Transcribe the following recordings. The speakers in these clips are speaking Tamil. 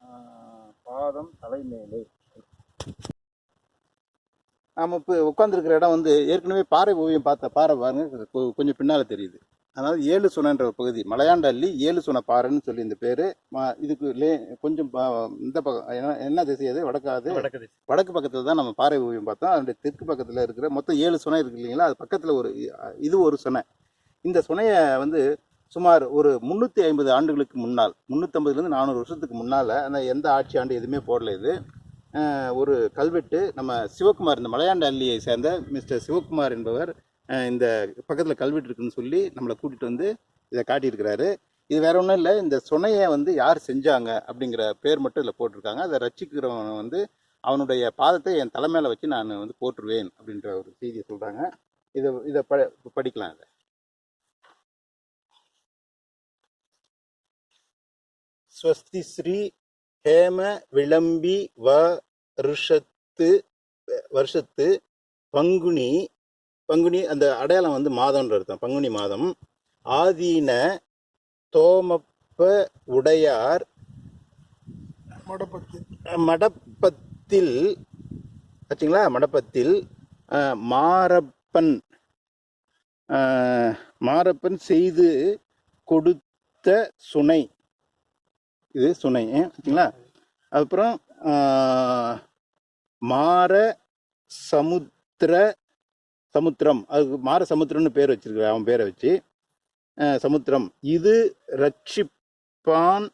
ஆஹ், பாதம் தலைமேலே. நாம் இப்போ உட்காந்துருக்கிற இடம் வந்து ஏற்கனவே பாறை ஓவியம் பார்த்த பாறை பாருங்க கொஞ்சம் பின்னால் தெரியுது. அதாவது ஏழு சுனைன்ற ஒரு பகுதி மலையாண்டள்ளி ஏழு சுனை பாறைன்னு சொல்லி இந்த பேர். இதுக்கு லே கொஞ்சம் இந்த பக்கம் என்ன- திசை அது? வடக்காது. வடக்கு பக்கத்தில் தான் நம்ம பாறை ஓவியம் பார்த்தோம். அதனுடைய தெற்கு பக்கத்தில் இருக்கிற மொத்தம் ஏழு சுனை இருக்கு இல்லைங்களா? அது பக்கத்தில் ஒரு இது ஒரு சுனை. இந்த சுனையை வந்து சுமார் ஒரு முந்நூற்றி ஐம்பது ஆண்டுகளுக்கு முன்னால் முந்நூற்றம்பதுலேருந்து நானூறு வருஷத்துக்கு முன்னால் அந்த எந்த ஆட்சி ஆண்டு எதுவுமே போடல இது. ஒரு கல்வெட்டு நம்ம சிவகுமார் இந்த மலையாண்ட அள்ளியை சேர்ந்த மிஸ்டர் சிவகுமார் என்பவர் இந்த பக்கத்தில் கல்வெட்டு இருக்குன்னு சொல்லி நம்மளை கூட்டிகிட்டு வந்து இதை காட்டியிருக்கிறாரு. இது வேற ஒன்றும் இல்லை இந்த சுனையை வந்து யார் செஞ்சாங்க அப்படிங்கிற பேர் மட்டும் இதில் போட்டிருக்காங்க. அதை ரசிக்கிறவன் வந்து அவனுடைய பாதத்தை என் தலைமையில் வச்சு நான் வந்து போட்டுருவேன் அப்படின்ற ஒரு செய்தியை சொல்கிறாங்க இதை இதை ப படிக்கலாம் இதை. ஸ்வஸ்தி ஸ்ரீ ஹேம விளம்பி வருஷத்து வருஷத்து பங்குனி பங்குனி அந்த அடையாளம் வந்து மாதம்ன்ற அர்த்தம் பங்குனி மாதம். ஆதீன தோமப்ப உடையார் மடப்பத்து. மடப்பத்தில் ஆச்சுங்களா? மடப்பத்தில் மாரப்பன் மாரப்பன் செய்து கொடுத்த சுனை. இது சுனை ஆச்சுங்களா அப்புறம் மார சமுத்திர சமுத்திரம். அதுக்கு மார சமுத்திரம்னு பேர் வச்சிருக்க அவன் பேரை வச்சு. சமுத்திரம். இது ரட்சிப்பான்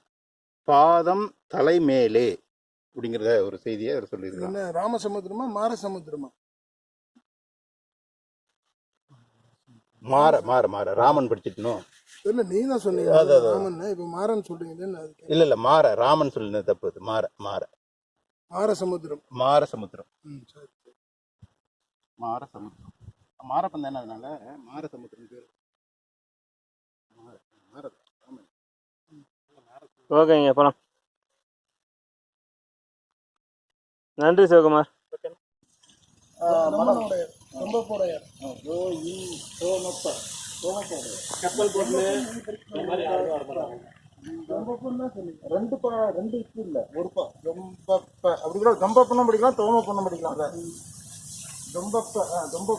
பாதம் தலைமேலே அப்படிங்கிறத ஒரு செய்தியை அவர் சொல்லியிருக்காங்க ராமசமுத்திரமா மாரசமுத்திரமா மாற மாற மாற. ராமன் படிச்சிட்டணும் இல்ல நீ தான் சொன்னீங்க. ராமன் இப்ப மாறன் சொல்றீங்க. இல்ல இல்ல மாற ராமன் சொல்லின தப்பு அது மாற மாற. மார சமுத்திரம். ம், சரி. மார சமுத்திரம். மாரப்பன் தானே அதனால? மார சமுத்திரம் பேர். மாற மாற ஓகேங்க போலாம். நன்றி சிவகுமார். ரொம்ப போடையார் கப்பல் பொண்ணு ரெண்டு பா ரெண்டு இது இல்ல. ஒரு பா ரொம்ப அப்படி கூட ரொம்ப பண்ண படிக்கலாம் தோம பண்ண படிக்கலாம் ரொம்ப ரொம்ப